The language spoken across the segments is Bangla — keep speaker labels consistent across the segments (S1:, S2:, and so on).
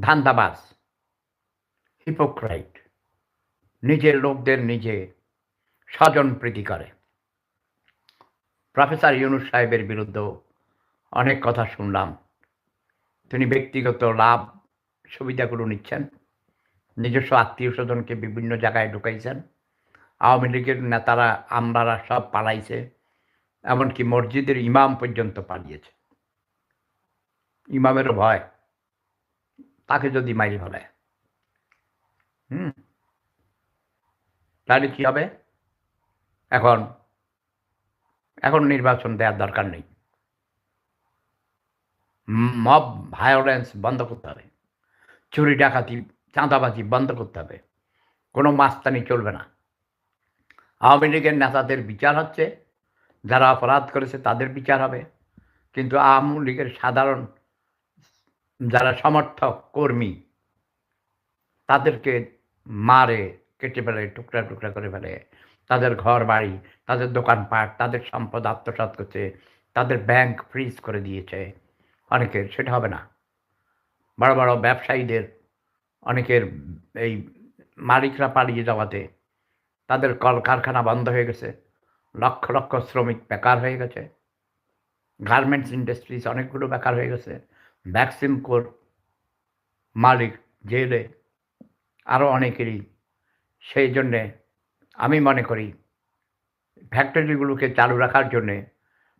S1: ধান্দাবাজ হিপোক্রাইট নিজের লোকদের নিজে স্বজন প্রীতি করে। প্রফেসর ইউনুস সাহেবের বিরুদ্ধে অনেক কথা শুনলাম। তিনি ব্যক্তিগত লাভ সুবিধাগুলো নিচ্ছেন, নিজস্ব আত্মীয় স্বজনকে বিভিন্ন জায়গায় ঢুকাইছেন, আওয়ামী লীগের নেতারা আমরারা সব পালাইছে, এমনকি মসজিদের ইমাম পর্যন্ত পালিয়েছে। ইমামেরও ভয়। তাকে যদি মাইল ফেলে। হুম। তাহলে কি হবে? এখন এখন নির্বাচন দেওয়ার দরকার নেই। মব ভায়োলেন্স বন্ধ করতে হবে। চুরি ডাকাতি চাঁদাবাজি বন্ধ করতে হবে। কোনো মাস্তানি চলবে না। আওয়ামী লীগের নেতাদের বিচার হচ্ছে। যারা অপরাধ করেছে তাদের বিচার হবে। কিন্তু আওয়ামী লীগের সাধারণ যারা সমর্থক, কর্মী, তাদেরকে মারে, কেটে ফেলে, টুকরা টুকরা করে ফেলে। তাদের ঘর বাড়ি তাদের দোকানপাট, তাদের সম্পদ আত্মসাৎ করছে, তাদের ব্যাংক ফ্রিজ করে দিয়েছে। অনেকের সেটা হবে না। বড় বড় ব্যবসায়ীদের, অনেকের এই মালিকরা পালিয়ে যাওয়াতে তাদের কল কারখানা বন্ধ হয়ে গেছে। লক্ষ লক্ষ শ্রমিক বেকার হয়ে গেছে। গার্মেন্টস ইন্ডাস্ট্রিজ অনেকগুলো বেকার হয়ে গেছে। ভ্যাকসিন কোর মালিক, জেলে আরও অনেকেরই। সেই জন্যে আমি মনে করি ফ্যাক্টরিগুলোকে চালু রাখার জন্যে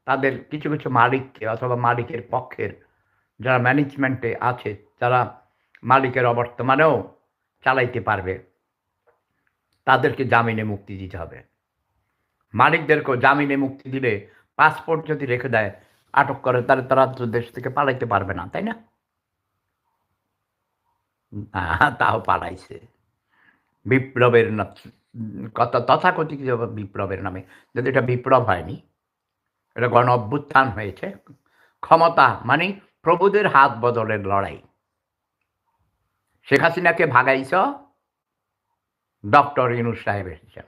S1: তাদের কিছু কিছু মালিককে অথবা মালিকের পক্ষের যারা ম্যানেজমেন্টে আছে তারা মালিকের অবর্তমানেও চালাইতে পারবে, তাদেরকে জামিনে মুক্তি দিতে হবে। মালিকদেরকেও জামিনে মুক্তি দিলে পাসপোর্ট যদি রেখে দেয় আটক করে, তাহলে তারা তো দেশ থেকে পালাইতে পারবে না, তাই না? তাও পালাইছে। বিপ্লবের কত, তথাকথিত বিপ্লবের নামে। যদি এটা বিপ্লব হয়নি, এটা গণ অভ্যুত্থান হয়েছে, ক্ষমতা মানে প্রভুদের হাত বদলের লড়াই। শেখ হাসিনাকে ভাগাইছ, ডক্টর ইনুস সাহেব এসেছেন।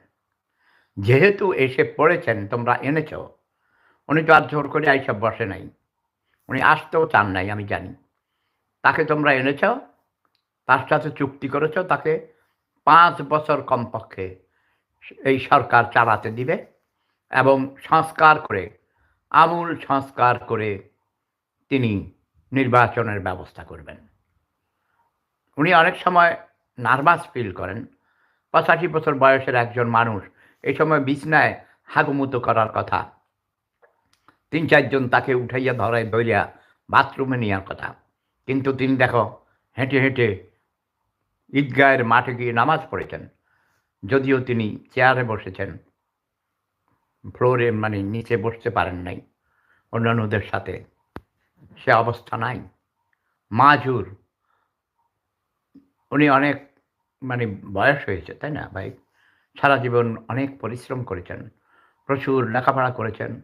S1: যেহেতু এসে পড়েছেন, তোমরা এনেছ উনি তো আর জোর করে এইসব বসে নাই। উনি আসতেও চান নাই, আমি জানি। তাকে তোমরা এনেছ, তার সাথে চুক্তি করেছ, তাকে পাঁচ বছর কমপক্ষে এই সরকার চালাতে দিবে এবং সংস্কার করে, আমূল সংস্কার করে তিনি নির্বাচনের ব্যবস্থা করবেন। উনি অনেক সময় নার্ভাস ফিল করেন। পঁচাশি বছর বয়সের একজন মানুষ এই সময় বিছনায় হাগুমুতো করার কথা তিন চারজন তাকে উঠাইয়া ধরায় ধরিয়া বাথরুমে নেওয়ার কথা। কিন্তু তিনি দেখো, হেঁটে হেঁটে ঈদগাহের মাঠে গিয়ে নামাজ পড়েছেন। যদিও তিনি চেয়ারে বসেছেন। ফ্লোরে মানে নিচে বসতে পারেন নাই। অন্যান্যদের সাথে সে অবস্থা নাই। মাজুর, উনি অনেক মানে বয়স হয়েছে, তাই না ভাই? সারা জীবন অনেক পরিশ্রম করেছেন। প্রচুর লেখাপড়া করেছেন।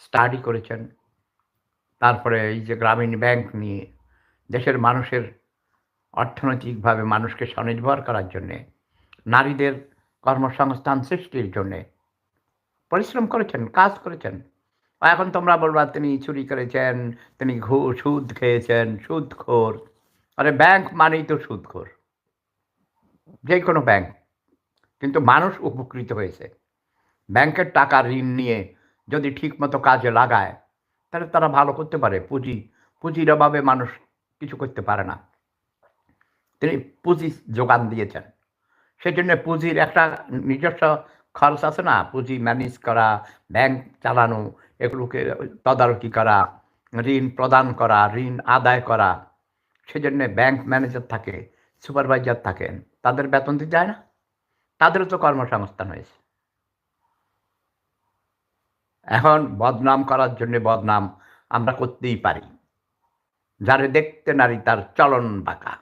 S1: স্টাডি করেছেন। তারপরে এই যে গ্রামীণ ব্যাংক নিয়ে, দেশের মানুষের অর্থনৈতিকভাবে মানুষকে স্বনির্ভর করার জন্যে, নারীদের কর্মসংস্থান সৃষ্টির জন্যে পরিশ্রম করেছেন, কাজ করেছেন। এখন তোমরা বলবা, তিনি চুরি করেছেন, তিনি ঘু, সুদ খেয়েছেন, সুদখোর। আরে ব্যাংক মানেই তো সুদখোর। যে কোনো ব্যাংক। কিন্তু মানুষ উপকৃত হয়েছে। ব্যাংকের টাকা ঋণ নিয়ে যদি ঠিকমতো কাজে লাগায়, তাহলে তারা ভালো করতে পারে। পুঁজি, পুঁজির অভাবে মানুষ কিছু করতে পারে না। তিনি পুঁজি যোগান দিয়েছেন। সেই জন্য পুঁজির একটা নিজস্ব খরচ আছে না? পুঁজি ম্যানেজ করা, ব্যাংক চালানো, এগুলোকে তদারকি করা, ঋণ প্রদান করা, ঋণ আদায় করা। সেজন্য ব্যাংক ম্যানেজার থাকে, সুপারভাইজার থাকেন। তাদের বেতন দিতে যায় না। তাদেরও তো কর্মসংস্থান হয়েছে। এখন বদনাম করার জন্য বদনাম আমরা করতেই পারি। যারে দেখতে নারী তার চলন বাঁকা।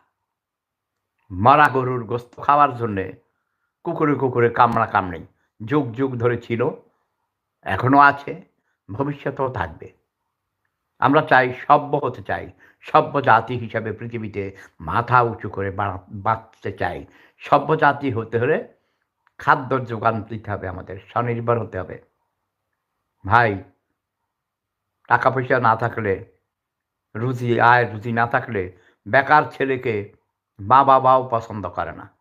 S1: মরা গরুর গোস্ত খাওয়ার জন্যে কুকুরে কুকুরে কামড়া কামড়ি যুগ যুগ ধরে ছিল, এখনও আছে, ভবিষ্যতেও থাকবে। আমরা চাই সভ্য হতে চাই, সভ্য জাতি হিসাবে পৃথিবীতে মাথা উঁচু করে বাঁচতে চাই। সভ্য জাতি হতে হলে খাদ্য যোগান দিতে হবে আমাদের, স্বনির্ভর হতে হবে। ভাই টাকা পয়সা না থাকলে, রুজি আয় রুজি না থাকলে, বেকার ছেলেকে মা বাবাও পছন্দ করে না।